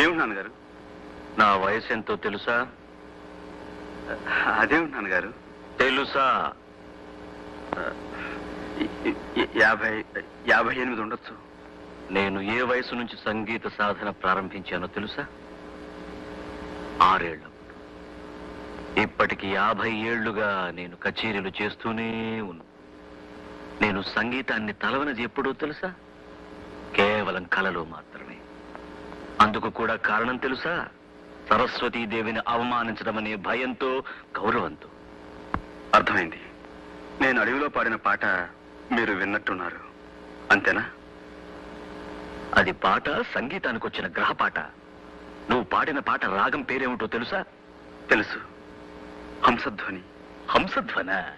ఏమిటి నాన్నగారు? నా వయసు ఎంతో తెలుసా? అదేమిటి నాన్నగారు. తెలుసా? యాభై యాభై ఎనిమిది ఉండొచ్చు. నేను ఏ వయసు నుంచి సంగీత సాధన ప్రారంభించానో తెలుసా? ఆరేళ్ళప్పుడు ఇప్పటికి యాభై ఏళ్ళుగా నేను కచేరీలు చేస్తూనే ఉన్నా. నేను సంగీతాన్ని తలవనది ఎప్పుడో తెలుసా? కేవలం కలలో మాత్రమే. అందుకు కూడా కారణం తెలుసా? సరస్వతీదేవిని అవమానించడం అనే భయంతో గౌరవంతో. అర్థమైంది. నేను అడవిలో పాడిన పాట మీరు విన్నట్టున్నారు. అంతేనా? అది పాట సంగీతానికి వచ్చిన గ్రహపాట. నువ్వు పాడిన పాట రాగం పేరేమిటో తెలుసా? తెలుసు. హంసధ్వని. హంసధ్వన?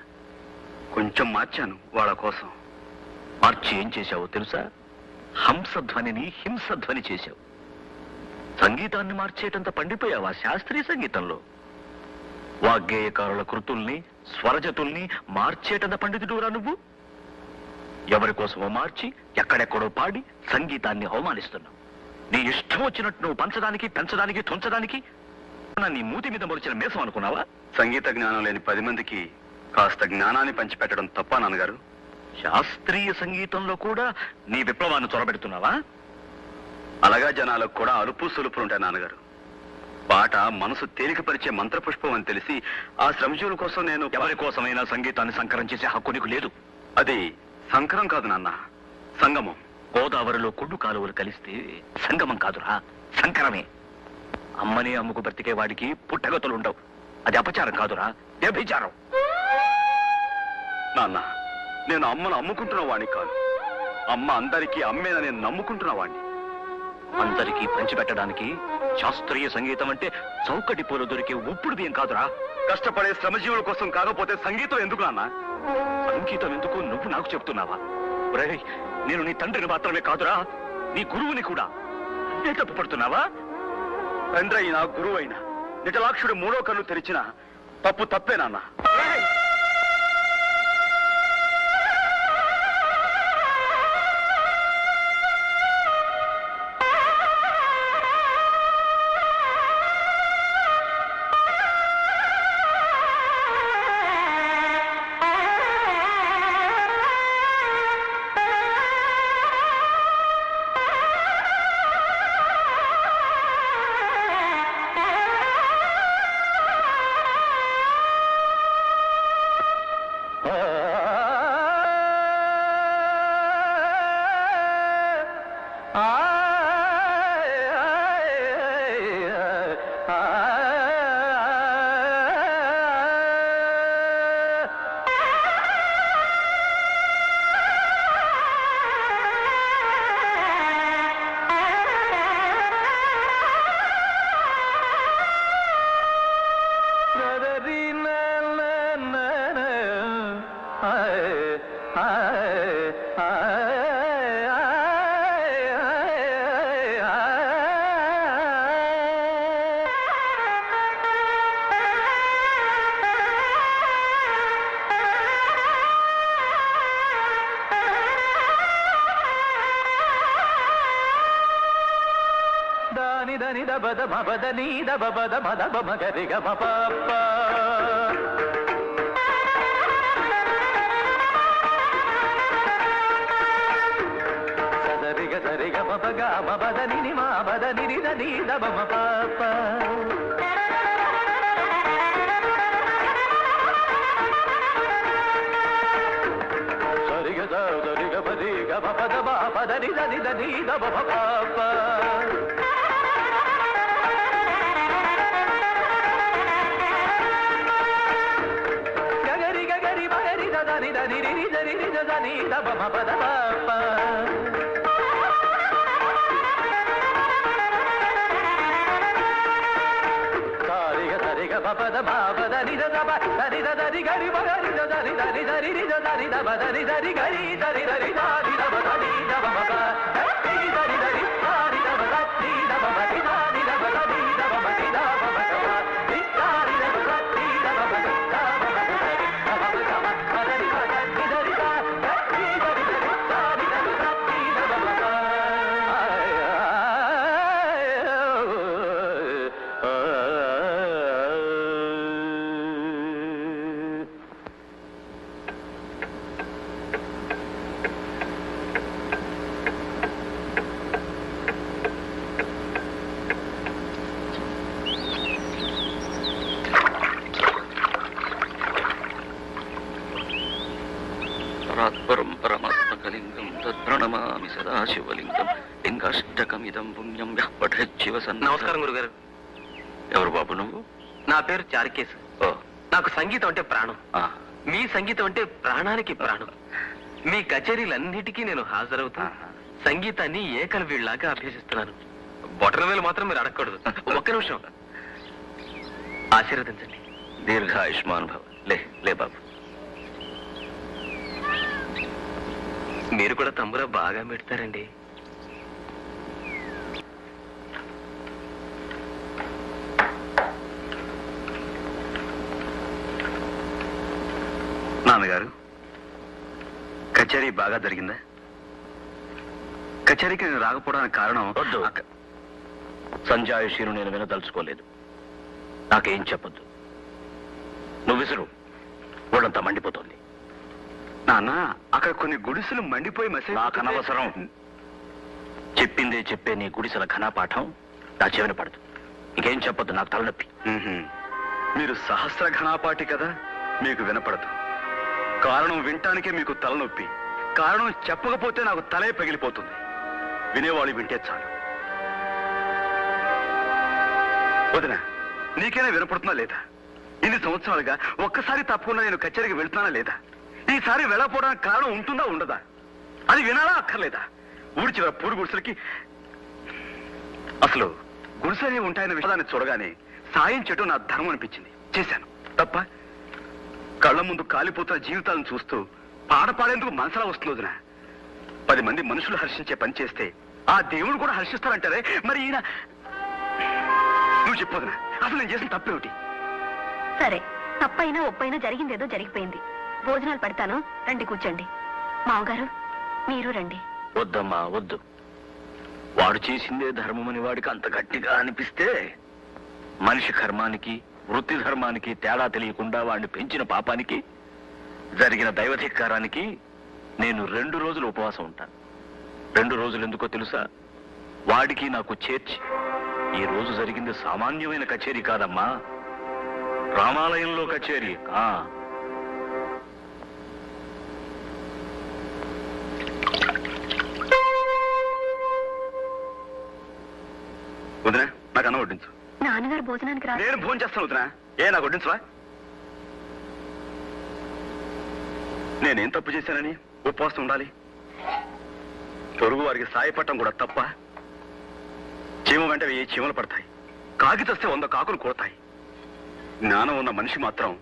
కొంచెం మార్చాను వాళ్ళ కోసం. మార్చి ఏం చేశావో తెలుసా? హంసధ్వనిని హింసధ్వని చేశావు. సంగీతాన్ని మార్చేటంత పండిపోయావా శాస్త్రీయ సంగీతంలో? వాగ్గేయకారుల కృతుల్ని స్వరజతుల్ని మార్చేటంత పండితుడురా నువ్వు? ఎవరి కోసమో మార్చి ఎక్కడెక్కడో పాడి సంగీతాన్ని అవమానిస్తున్నావు. నీ ఇష్టం వచ్చినట్టు నువ్వు పంచడానికి పెంచడానికి తుంచడానికి నీ మూతి మీద మొలిచిన మేసం అనుకున్నావా? సంగీత జ్ఞానం లేని పది మందికి కాస్త జ్ఞానాన్ని పంచిపెట్టడం తప్ప నాన్నగారు? శాస్త్రీయ సంగీతంలో కూడా నీ విప్లవాన్ని చొరబెడుతున్నావా? అలాగా జనాలకు కూడా అలుపు సులుపులు ఉంటాయి నాన్నగారు. పాట మనసు తేలికపరిచే మంత్రపుష్పం అని తెలిసి ఆ శ్రమజీవుల కోసం నేను ఎవరి కోసమైనా సంగీతాన్ని సంకరం చేసే హక్కు నీకు లేదు. అది సంకరం కాదు నాన్న. సంగమం. గోదావరిలో కుళ్ళు కాలువలు కలిస్తే సంగమం కాదురా. సంకరమే. అమ్మని అమ్ముకు బ్రతికే వాడికి పుట్టగతులు ఉండవు. అది అపచారం కాదురా. వ్యభిచారం. నాన్న నేను అమ్మను అమ్ముకుంటున్న వాడిని కాదు. అమ్మ అందరికీ అమ్మేన నేను నమ్ముకుంటున్న వాడిని అందరికీ పంచిపెట్టడానికి శాస్త్రీయ సంగీతం అంటే చౌకటి పూలు దొరికే ఉప్పుడు బియ్యం కాదురా. కష్టపడే శ్రమజీవుల కోసం కాకపోతే సంగీతం ఎందుకు నాన్న? సంగీతం ఎందుకు నువ్వు నాకు చెప్తున్నావా? రే నేను నీ తండ్రిని మాత్రమే కాదురా నీ గురువుని కూడా. నే తప్పు పడుతున్నావా? తండ్రి అయినా గురువు అయినా నిటలాక్షుడు మూడో కన్ను తెరిచిన తప్పు తప్పే నాన్న. దని దబద మబద నీ దబద మద బమ గరి గమ పప్ప సదరిగ సరిగ మప గ మబద నిని మా బద నిని దని దబమ పప్ప సరిగ స సరిగ పది గ పద బ పద ని దని దని దబమ పప్ప దని రి దని దబ మ పద పప్ప సారిగ సరిగ పద పద ని దబ దని దని గరి మగరి దని దని దని రి దని దబ దని దని గరి దని దని దని దబ దని దబ సదాశివలింగం లింగాష్టకమిదం పుణ్యం సన్న నమస్కారం గురుగారు. ఎవరు బాబు నువ్వు? నా పేరు చారికేశ్ నాకు సంగీతం అంటే ప్రాణం. మీ సంగీతం అంటే ప్రాణానికి ప్రాణం. మీ కచేరీలన్నిటికీ నేను హాజరవుతా సంగీతాన్ని ఏకల వీళ్ళలాగా అభ్యసిస్తున్నాను. బొటన వేలు మాత్రం మీరు అడగకూడదు. ఒక్క నిమిషం. ఆశీర్వదించండి. దీర్ఘాయుష్మాన్ భవ. లే లే బాబు. మీరు కూడా తంబురా బాగా పెడతారండి. నాన్నగారు కచేరీ బాగా జరిగిందా? కచేరీకి నేను రాకపోవడానికి కారణం వద్దు. సంజాయిషీను నేను వినదలుచుకోలేదు. నాకేం చెప్పొద్దు. నువ్వు విసురు. ఒళ్ళంతా మండిపోతుంది. నాన్న అక్కడ కొన్ని గుడిసెలు మండిపోయి మసే నాకు అనవసరం చెప్పిందే చెప్పే నీ గుడిసెల ఘనపాఠం నా చెవిన పడదు. ఇంకేం చెప్పొద్దు నాకు తలనొప్పి. మీరు సహస్ర ఘనాపాటి కదా మీకు వినపడదు. కారణం వినటానికే మీకు తలనొప్పి. కారణం చెప్పకపోతే నాకు తలే పగిలిపోతుంది. వినేవాళ్ళు వింటే చాలు. వదిన నీకైనా వినపడుతుందా లేదా? ఇన్ని సంవత్సరాలుగా ఒక్కసారి తప్పకుండా నేను కచేరీకి వెళ్తున్నానా లేదా? ఈసారి వెళ్ళకపోవడానికి కారణం ఉంటుందా ఉండదా? అది వినాలా అక్కర్లేదా? ఊడి చివర పూడి గుడిసెలకి అసలు గుడిసెలే ఉంటాయన్న విషయాన్ని చూడగానే సాయం చేయటం నా ధర్మం అనిపించింది. చేశాను. తప్ప కళ్ళ ముందు కాలిపోతున్న జీవితాలను చూస్తూ పాట పాడేందుకు మనసులా వస్తుంది పది మంది మనుషులు హర్షించే పని చేస్తే ఆ దేవుడు కూడా హర్షిస్తారంటారే? మరి ఈయన నువ్వు చెప్పొదినా అసలు నేను చేసిన తప్పేమిటి? సరే తప్పైనా ఒప్పైనా జరిగిందేదో జరిగిపోయింది. భోజనాలు పెడతాను. రండి కూర్చోండి. మావగారు మీరు రండి. వద్దమ్మా వద్దు. వాడు చేసిందే ధర్మమని వాడికి అంత గట్టిగా అనిపిస్తే మనిషి కర్మానికి వృత్తి ధర్మానికి తేడా తెలియకుండా వాడిని పెంచిన పాపానికి జరిగిన దైవధిక్కారానికి నేను రెండు రోజులు ఉపవాసం ఉంటాను. రెండు రోజులు ఎందుకో తెలుసా? వాడికి నాకు చేర్చి ఈ రోజు జరిగింది సామాన్యమైన కచేరీ కాదమ్మా. రామాలయంలో కచేరీ. ఆ. వడ్డించు. నాన్నగారు భోజనానికి రా నేను భోజనం చేస్తాను వదినా. ఏ నాకు వడ్డించవా? నేనేం తప్పు చేశానని ఉపవాసం ఉండాలి. పొరుగు వారికి సాయపడటం కూడా తప్ప చీమ వెంట వెయ్యి చీమలు పడతాయి. కాకి తెస్తే వంద కాకులు కొడతాయి జ్ఞానం ఉన్న మనిషి మాత్రం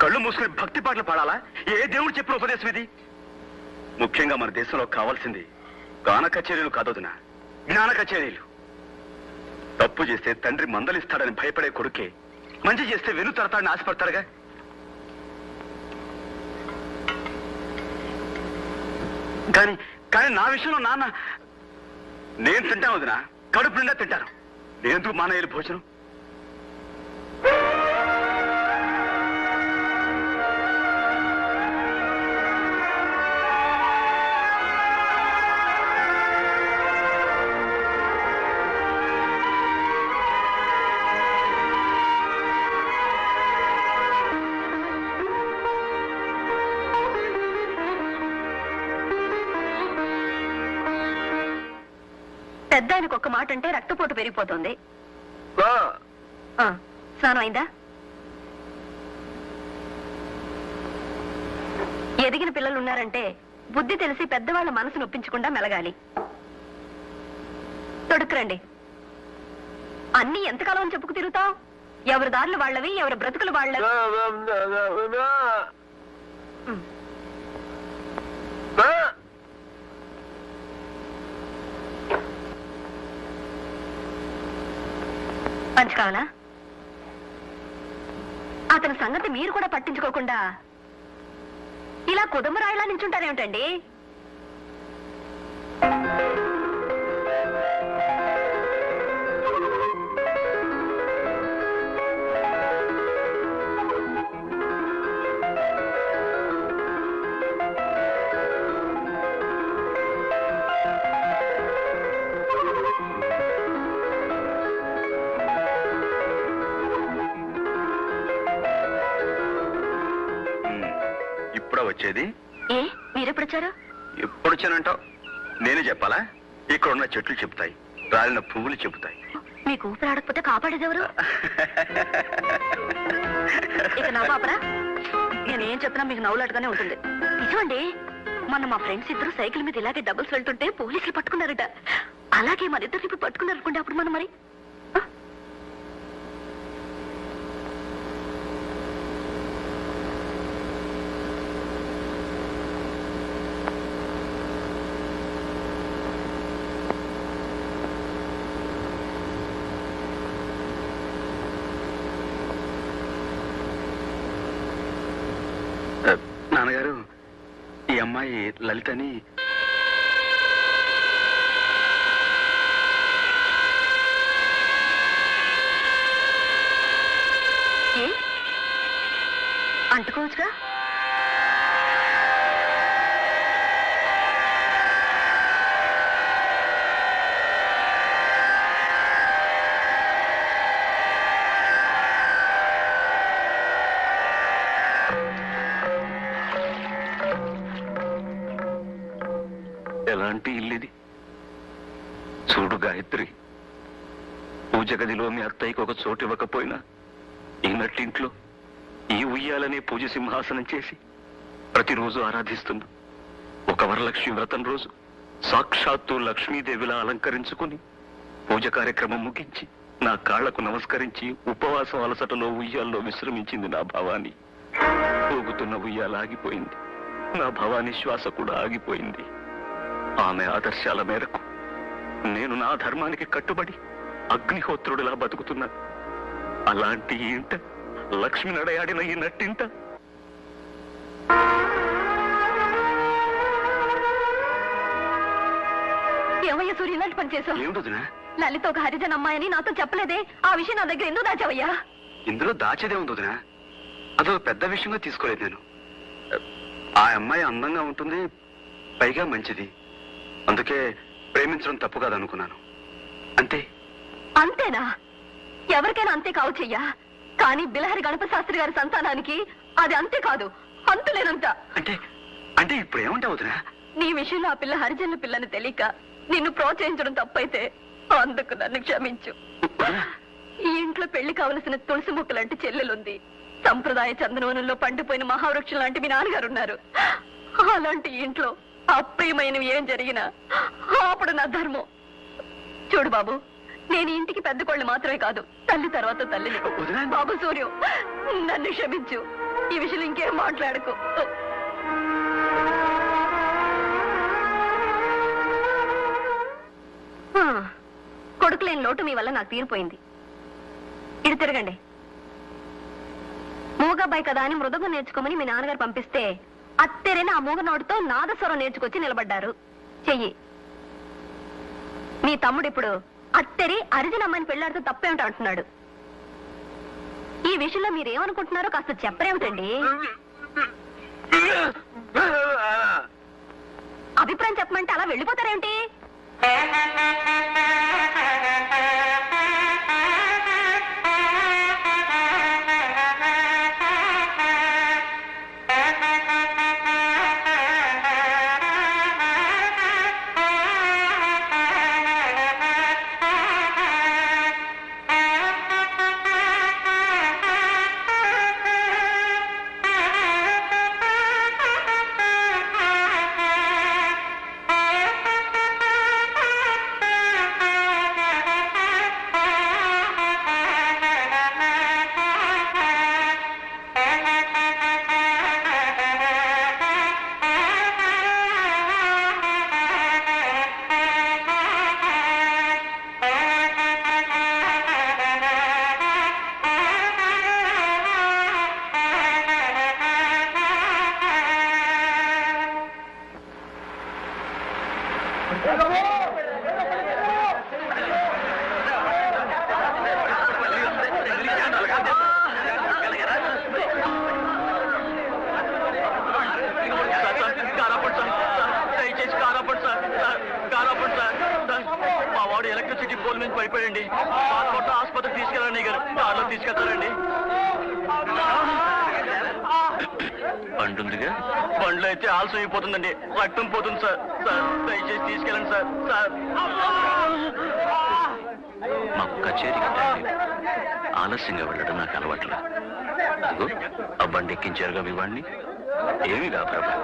కళ్ళు మూసుకుని భక్తి పాటలు పాడాలా? ఏ దేవుడు చెప్పిన ఉపదేశం ఇది? ముఖ్యంగా మన దేశంలో కావాల్సింది గాన కచేరీలు కాదొదిన జ్ఞాన కచేరీలు. తప్పు చేస్తే తండ్రి మందలిస్తాడని భయపడే కొడుకే. మంచి చేస్తే వెను తడతాడని ఆశపడతాడుగా. కానీ కానీ నా విషయంలో నాన్న నేను తింటాను వదిన. కడుపు నిండా తింటాను. నేందుకు మానయ్యలు భోజనం? ఆయనకు ఒక్క మాట అంటే రక్తపోటు పెరిగిపోతుంది. ఆ, స్నానం అయిందా? ఎదిగిన పిల్లలు ఉన్నారంటే బుద్ధి తెలిసి పెద్దవాళ్ళ మనసు నొప్పించకుండా మెలగాలి. తొడుకురండి అన్ని ఎంతకాలం చెప్పుకు తిరుగుతావు? ఎవరి దారులు వాళ్ళవి ఎవరి బ్రతుకులు వాళ్ళవి? ఉమ్. పంచ్ కావాలా అతని సంగతి మీరు కూడా పట్టించుకోకుండా ఇలా కుటుంబరాయిలా నించుంటారేమిటండి? వచ్చేది ఏ మీరెప్పుడొచ్చారు? ఎప్పుడు వచ్చానంటావు నేనే చెప్పాలా? ఇక్కడ ఉన్న చెట్లు చెబుతాయి రాలిన పువ్వులు చెబుతాయి. మీకు ఊపిరి ఆడకపోతే కాపాడేది ఎవరు ఇక నా పాపరా? నేనేం చెప్పినా మీకు నవ్వులాటగానే ఉంటుంది. నిజమండి మొన్న మా ఫ్రెండ్స్ ఇద్దరు సైకిల్ మీద ఇలాగే డబుల్స్ వెళ్తుంటే పోలీసులు పట్టుకున్నారట. అలాగే మన ఇద్దరు ఇప్పుడు పట్టుకున్నారు అనుకుంటే అప్పుడు మనం మరి ఆ? ఆ, నాన్నగారు ఈ అమ్మాయి లలితని అంటుకోవచ్చుగా? పూజ మీ అత్తయ్యకు ఒక చోటు ఇవ్వకపోయినా ఈ నట్టింట్లో ఈ ఉయ్యాలనే పూజ సింహాసనం చేసి ప్రతిరోజు ఆరాధిస్తున్నా ఒక వరలక్ష్మి వ్రతం రోజు సాక్షాత్తు లక్ష్మీదేవిలా అలంకరించుకుని పూజ కార్యక్రమం ముగించి నా కాళ్ళకు నమస్కరించి ఉపవాసం అలసటలో ఉయ్యాల్లో విశ్రమించింది నా భవాని. ఊగుతున్న ఉయ్యాల ఆగిపోయింది. నా భవాని శ్వాస కూడా ఆగిపోయింది. ఆమె ఆదర్శాల మేరకు నేను నా ధర్మానికి కట్టుబడి అగ్నిహోత్రుడిలా బతుకుతున్నాను అలాంటి ఇంట లక్ష్మి నడయాడిన ఈ నట్టింట. ఏమయ్య సూర్య ఇలాంటి పని చేసావు? లలిత ఒక హరిజన్ అమ్మాయని నాతో చెప్పలేదే. ఆ విషయం నా దగ్గర ఎందుకు దాచావయ్యా? ఇందులో దాచేదే ఉంది వదినా. అదో పెద్ద విషయంగా తీసుకోలేదు నేను. ఆ అమ్మాయి అందంగా ఉంటుంది పైగా మంచిది. అందుకే ప్రేమించడం తప్పు కాదనుకున్నాను. అంతే. అంతేనా? ఎవరికైనా అంతే కావచ్చయ్యా కానీ బిలహరి గణపతి శాస్త్రి గారి సంతానానికి అది అంతే కాదు. అంతులేనంత అంటే అంటే ఇప్పుడు ఏమంటావు నీ విషయంలో ఆ పిల్ల హరిజనుల పిల్లని తెలియక నిన్ను ప్రోత్సహించడం తప్పైతే అందుకు నన్ను క్షమించు. ఈ ఇంట్లో పెళ్ళి కావలసిన తులసి మొక్క లాంటి చెల్లెలుంది. సంప్రదాయ చందనవనంలో పండిపోయిన మహావృక్షం లాంటి మీ నాన్నగారు ఉన్నారు అలాంటి ఇంట్లో అప్రియమైనవి ఏం జరిగినా అప్పుడు నా ధర్మం. చూడు బాబు నేను ఇంటికి పెద్ద కోళ్ళు మాత్రమే కాదు తల్లి తర్వాత వదినా. బాబు సూర్యం నన్ను క్షమించు. ఈ విషయం ఇంకేం మాట్లాడుకో. ఆ, కొడుకు లేని లోటు మీ వల్ల నాకు తీరిపోయింది. ఇటు తిరగండి. మూగబ్బాయి కదా అని మృదంగం నేర్చుకోమని మీ నాన్నగారు పంపిస్తే అత్తెరైన ఆ మూగ నోటితో నాదస్వరం నేర్చుకొచ్చి నిలబడ్డారు. చెయ్యి. మీ తమ్ముడు ఇప్పుడు అత్తరి అరిజిన్ అమ్మాయిని పెళ్ళాడుతూ తప్పేమిటి అంటున్నాడు. ఈ విషయంలో మీరేమనుకుంటున్నారో కాస్త చెప్పరేమిటండి? అభిప్రాయం చెప్పమంటే అలా వెళ్ళిపోతారేమిటి? దయచేసి బండ్లో ఆలస్యం అయిపోతుందండి. రక్తం పోతుంది సార్. సార్ దయచేసి తీసుకెళ్ళండి సార్. సార్. మాకు కచేరీకి టైం లేదు. ఆలస్యంగా వెళ్ళడం నాకు అలవాట్లేదు అదిగో ఆ బండి ఎక్కించారుగా మీ వాడిని? ఏమి కా ప్రభా.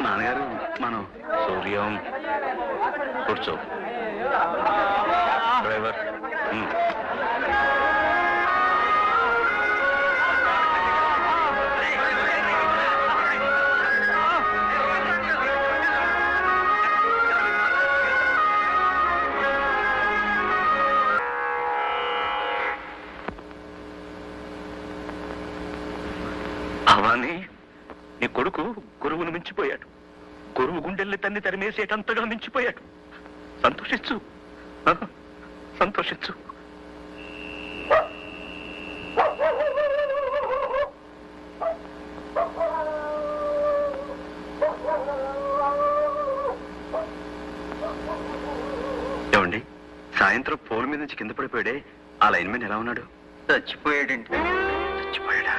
నాన్నగారు మనం సూర్యం. కూర్చో. డ్రైవర్. ఉమ్. భవానీ నీ కొడుకు గురువును మించిపోయాడు. గురువు గుండెల్ని తన్ని తరిమేసేటంతగా మించిపోయాడు. సంతోషించు. సంతోషించు. ఏమండి సాయంత్రం పోల్ మీద నుంచి కింద పడిపోయాడే ఆ లైన్ మీద ఎలా ఉన్నాడు? చచ్చిపోయాడండి. చచ్చిపోయాడా?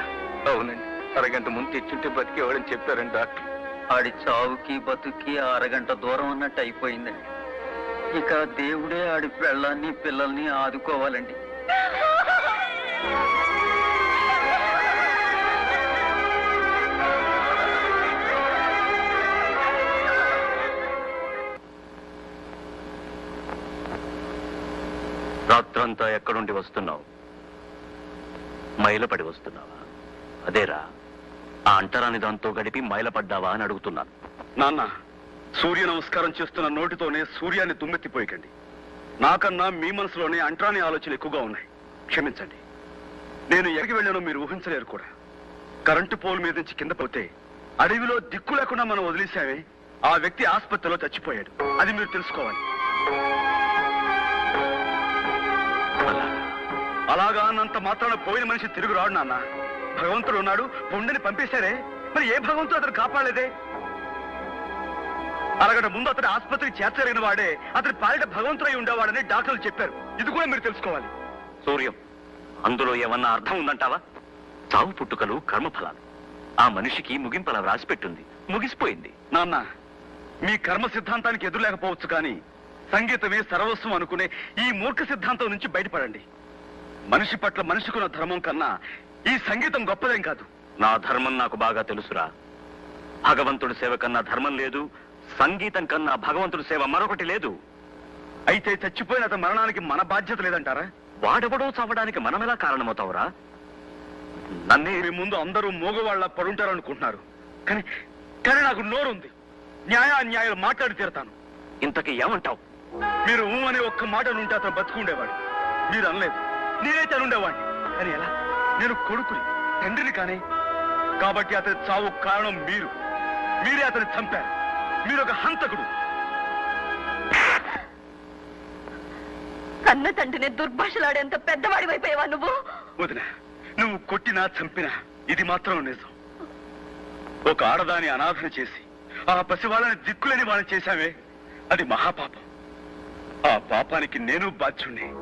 అవునండి. అరగంట ముందు తెచ్చుంటే బతికేవాడని చెప్పారండి డాక్టర్. ఆడి చావుకి బతుకి అరగంట దూరం అన్నట్టు అయిపోయిందండి. ఇక దేవుడే ఆడి పెళ్ళాన్ని పిల్లల్ని ఆదుకోవాలండి. రాత్రంతా ఎక్కడుండి వస్తున్నావు? మైలపడి వస్తున్నావా? అదేరా? ఆ అంటరాని దాంతో గడిపి మైలపడ్డావా అని అడుగుతున్నాను. నాన్న సూర్య నమస్కారం చేస్తున్న నోటితోనే సూర్యాన్ని దుమ్మెత్తిపోయకండి నాకన్నా మీ మనసులోనే అంట్రాని ఆలోచనలు ఎక్కువగా ఉన్నాయి. క్షమించండి. నేను ఎక్కడికి వెళ్ళానో మీరు ఊహించలేరు కూడా. కరెంటు పోల్ మీద నుంచి కింద పోతే అడవిలో దిక్కు లేకుండా మనం వదిలేసామే ఆ వ్యక్తి ఆసుపత్రిలో చచ్చిపోయాడు. అది మీరు తెలుసుకోవాలి. అలాగా? అలాగా అన్నంత మాత్రాన పోయిన మనిషి తిరుగు రాడు నాన్న. భగవంతుడు ఉన్నాడు పుండని పంపేశారే మరి ఏ భగవంతుడు అతను కాపాడలేదే? అరగట ముందు అతని ఆసుపత్రికి చేర్చరిగిన వాడే అతని పాలిట భగవంతుడై ఉండేవాడని డాక్టర్లు చెప్పారు. ఇది కూడా మీరు తెలుసుకోవాలి. సూర్యం అందులో ఏమన్నా అర్థం ఉందంటావా? చావు పుట్టుకలు కర్మఫలాలు. ఆ మనిషికి ముగింపలా రాసిపెట్టుంది ముగిసిపోయింది. నాన్న మీ కర్మ సిద్ధాంతానికి ఎదురు లేకపోవచ్చు కానీ సంగీతమే సర్వస్వం అనుకునే ఈ మూర్ఖ సిద్ధాంతం నుంచి బయటపడండి. మనిషి పట్ల మనిషికున్న ధర్మం కన్నా ఈ సంగీతం గొప్పదేం కాదు. నా ధర్మం నాకు బాగా తెలుసురా. భగవంతుడి సేవ కన్నా ధర్మం లేదు సంగీతం కన్నా భగవంతుడి సేవ మరొకటి లేదు. అయితే చచ్చిపోయిన అతని మరణానికి మన బాధ్యత లేదంటారా? వాడెవడో చావడానికి మనమెలా కారణమవుతావురా? నన్నే మీ ముందు అందరూ మూగవాళ్ళ పడుంటారనుకుంటున్నారు. కానీ కానీ నాకు నోరుంది. న్యాయ అన్యాయాలు మాట్లాడి తీరతాను. ఇంతకీ ఏమంటావు? మీరు ఊ అనే ఒక్క మాట నుండి అతను బతుకుండేవాడు. మీరు అనలేదు. నేనైతే అనుండేవాడిని. కానీ ఎలా? నేను కొడుకుని తండ్రిని కానీ. కాబట్టి అతని చావు కారణం మీరు. మీరే అతన్ని చంపారు. మీరు ఒక హంతకుడు. కన్న తండ్రిని దుర్భాషలాడేంత పెద్దవాడి అయిపోయావా నువ్వు? వదిన నువ్వు కొట్టినా చంపినా ఇది మాత్రం నిజం. ఒక ఆడదాని అనాథన చేసి ఆ పసివాళ్ళని దిక్కులేని వాళ్ళని చేశావే. అది మహాపాపం. ఆ పాపానికి నేను బాధ్యుణ్ణి.